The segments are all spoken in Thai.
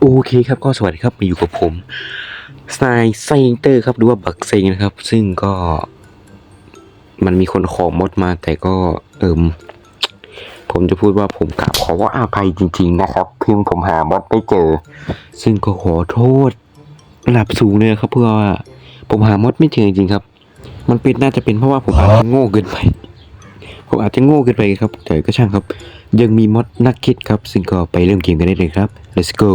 โอเคครับก็สวัสดีครับมาอยู่กับผมสายไซเตอร์ครับหรือว่าบักเซงนะครับ ซึ่งก็ มันมีคนขอมดมาแต่ก็เอิมผมจะพูดว่าผมกราบขอว่าอาภัยจริง ๆ นะครับเพียงผมหามดไม่เจอ ซึ่งก็ขอโทษระดับสูงเลยครับ เพื่อว่า ผมหามดไม่เจอจริงๆครับ มันเป็นน่าจะเป็นเพราะว่าผมอาจจะโง่เกินไป ผมอาจจะโง่เกินไปครับ แต่ก็ช่างครับ ยังมีมดนักคิดครับ ซึ่งก็ไปเริ่มเกมกันได้เลยครับ let's go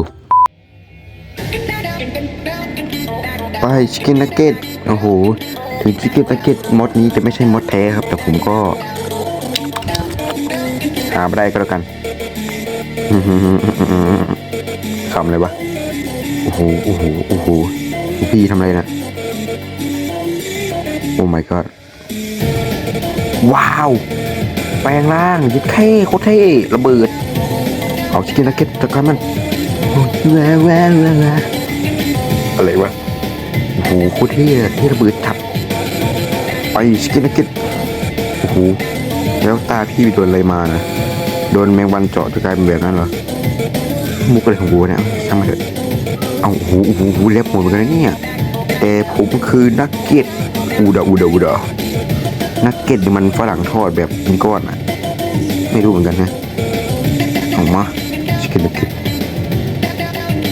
ไปชิคเก้นนักเก็ตโอ้โหถึงชิคเก้นนักเก็ตมดนี้จะไม่ใช่มดแท้ครับ แต่ผมก็หาไม่ได้ก็แล้วกันคำเลยวะโอ้โหโอ้โหโอ้โหพี่ทำอะไรนะโอ้ my god ว้าว แปลงร่างยิดเท่โคตรเท่ระเบิดเอาชิคเก้นนักเก็ตจัดการมันแววแววแวววอะไรวะโอ้โหโคตรเท่อะเท่ระเบิดจับไปชิคเก้นนักเก็ตโอ้โหแล้วตาพี่โดนอะไรมานะโดนแมงวันเจาะจะกลายเป็นแบบนั้นเหรอมุกอะไรของกูเนี่ยช่างมันเถอะเอาโอ้โหโอ้โหโอ้โหเล็บหมดเหมือนกันนะเนี่ยแต่ผมคือนักเก็ตอูดาอูดาอูดา นักเก็ตมันฝรั่งทอดแบบเป็นก้อนอะ ไม่รู้เหมือนกันนะเอามาชิคเก้นนักเก็ต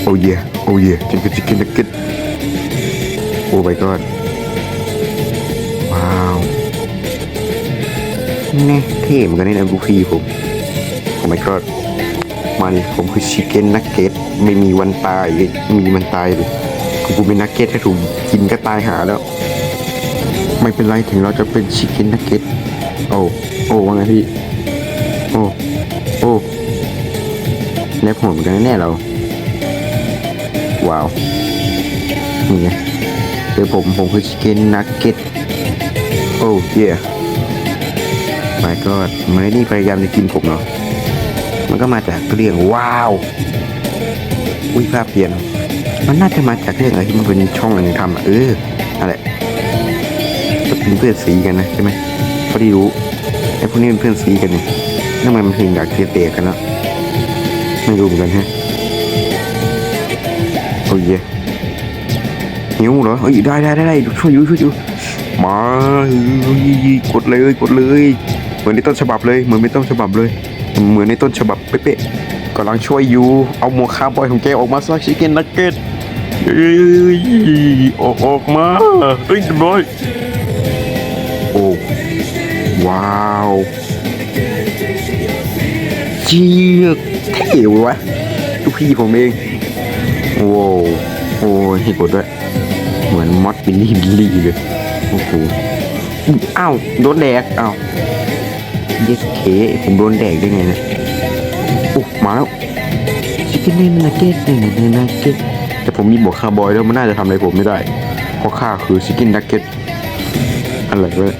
โอ้เย่โอ้เย่ชิคเก้นชิคเก้นนักเก็ตโอ้ my god ว้าวแน่เท่เหมือนกันนี่นะลูฟี่ผมโอ้ my god มาดิผมคือชิคเก้นนักเก็ตไม่มีวันตายม่มีวันตายเลยผมเป็นนักเก็ตถ้าถูกกินก็ตายหาแล้ว ไม่เป็นไรถึงเราจะเป็นชิคเก้นนักเก็ตโอ้โอ้ว่าไงพี่ โอ้โอ้เล็บหัวเหมือนกันแน่เรา ว้าวนี่ไงเดี๋ยวผมผมคือชิคเก้นนักเก็ตโอ้เย่ไม่ก็มันไอ้นี่พยายามจะกินผมเนาะมันก็มาจากเรื่องว้าวอุ้ยภาพเปลี่ยน มันน่าจะมาจากเรื่องอะไรที่มันเป็นช่องอะไรทำอะเอออะไร เป็นเพื่อนสีกันนะใช่ไหมเพอดีรู้ไอ้พวกนี้เป็นเพื่อนสีกันเนี่ยทำไมมันถึงอยากเตะกันแล้วไม่รู้เหมือนกันฮะโอ้ยหิวเหรอเอ้ยได้ได้ได้ได้ช่วยยูช่วยยูมาเฮ้ยกดเลยกดเลย เหมือนในต้นฉบับเลยเหมือนในต้นฉบับเลย เหมือนในต้นฉบับเป๊ะๆกำลังช่วยยูเอาหมวกคาบอยของแกออกมาสักชิคเก้นนักเก็ตเอ้ยออกออกมาเอ้ยบอย ว้าวเจี๊ยกเท่วะลูกพี่ผมเองโอ้โอ้ให้กดด้วย เหมือนมอสบิลลี่บิลลี่เลยโอ้โหอ้าวโดนแดกอ้าวเย็ดเคผมโดนแดกได้ไงเนะโอ้มาแล้วชิคเก้นนี่มันนักเก็ตเนี่ยเนี่ยนักเก็ตแต่ผมมีบวกคาร์บอยแล้วมันน่าจะทำอะไรผมไม่ได้ เพราะข้าคือชิคเก้นนักเก็ตอะไรวะ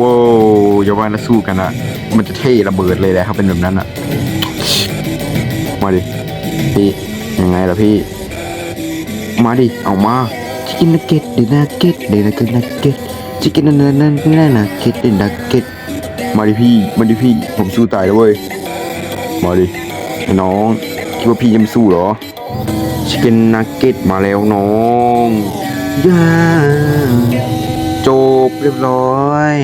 ว้าวอย่าว่านะสู้กันอะมันจะเท่ระเบิดเลยแหละครับเป็นแบบนั้นอะมาดิพี่ยังไงล่ะพี่ มาดิเอามาชิคก้นนักเก็ตเดนักเก็ตเดนักเก็ตนักเก็ตชิคก้นนั่นนั่นนั่นนักเก็ตเดนักเก็ตมาดิพี่มาดิพี่ผมสู้ตายแล้วเว้ยมาดิน้องคิดว่าพี่จะไม่สู้เหรอชิคก้นนักเก็ตมาแล้วน้องย่าจบ เรียบร้อย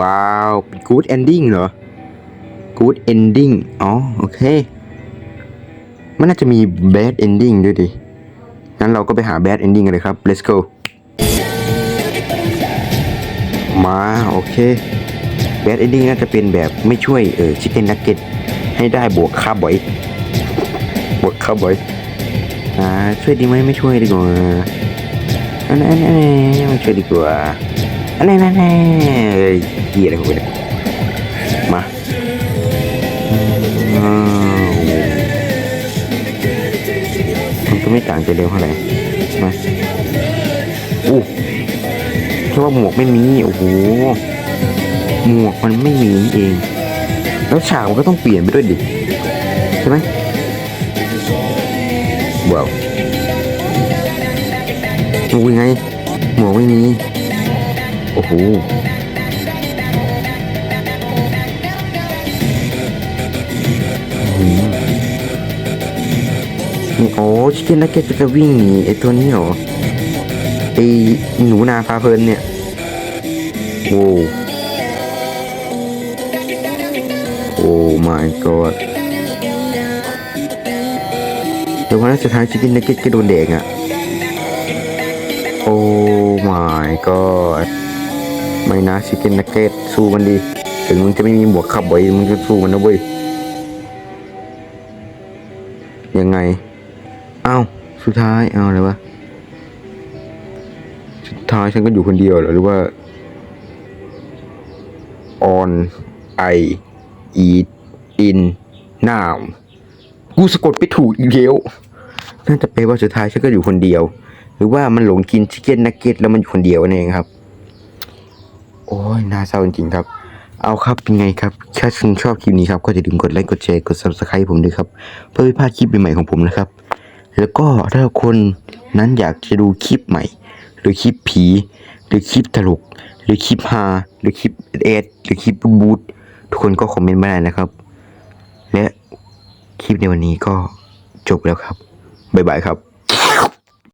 ว้าวเป็นกู๊ดเอนดิ้งเหรอกู๊ดเอนดิ้งอ๋อ โอเค มันน่าจะมีแบดเอนดิ้งด้วยดิ งั้นเราก็ไปหาแบดเอนดิ้งกันเลยครับ let's go มาโอเคแบดเอนดิ้งน่าจะเป็นแบบไม่ช่วยเออชิคเก้นนักเก็ตให้ได้บวกค่าบ่อยบวกค่าบ่อยอ่าช่วยดีไหมไม่ช่วยดีกว่า อันนั้นอันนั้ม่ช่วยดีกว่าอันนั้นอันนั้นเฮ้ยเหี้ยอะไรของกูเนี่ยมาอ้ามันก็ไม่ต่างจากเดิมเท่าไหร่มาอู้แค่ว่าหมวกไม่มีโอ้โหหมวกมันไม่มีเอง แล้วฉากมันก็ต้องเปลี่ยนไปด้วยดิใช่ไหมว้าว หมวกยังไง หมวกไม่มี โอ้โหนี่โอ้ชิคเก้นนักเก็ตจะวิ่งนีไอตัวนี้เหรอไอหนูนาพาเพลินเนี่ยโอ้โอ้ my god เดี๋ยววันสุดท้ายชิคเก้นนักเก็ตก็โดนแดงอะ่ะ my god ไม่นะชิคเก้นนักเก็ตสู้มันดี ถึงมึงจะไม่มีหมวกขับไว้มึงจะสู้มันนะเว้ย ยังไง เอ้า สุดท้ายเอาอะไรวะ สุดท้ายฉันก็อยู่คนเดียวเหรอ หรือว่า on I eat in now กูสะกดไปถูกอีกแล้วน่าจะเป็นว่าสุดท้ายฉันก็อยู่คนเดียว หรือว่ามันหลงกินชิคเก้นนักเก็ตแล้วมันอยู่คนเดียวนั่นเองครับ โอ้ยน่าเศร้าจริงๆครับ เอาครับเป็นไงครับถ้าคุณชอบคลิปนี้ครับก็อย่าลืมกดไลค์กดแชร์กด subscribe ผมด้วยครับ เพื่อไม่พลาดคลิปใหม่ๆของผมนะครับ แล้วก็ถ้าคนนั้นอยากจะดูคลิปใหม่ หรือคลิปผี หรือคลิปตลก หรือคลิปฮาหรือคลิปเอดหรือคลิปบูททุกคนก็คอมเมนต์มาได้นะครับ และคลิปในวันนี้ก็จบแล้วครับ บ๊ายบายครับ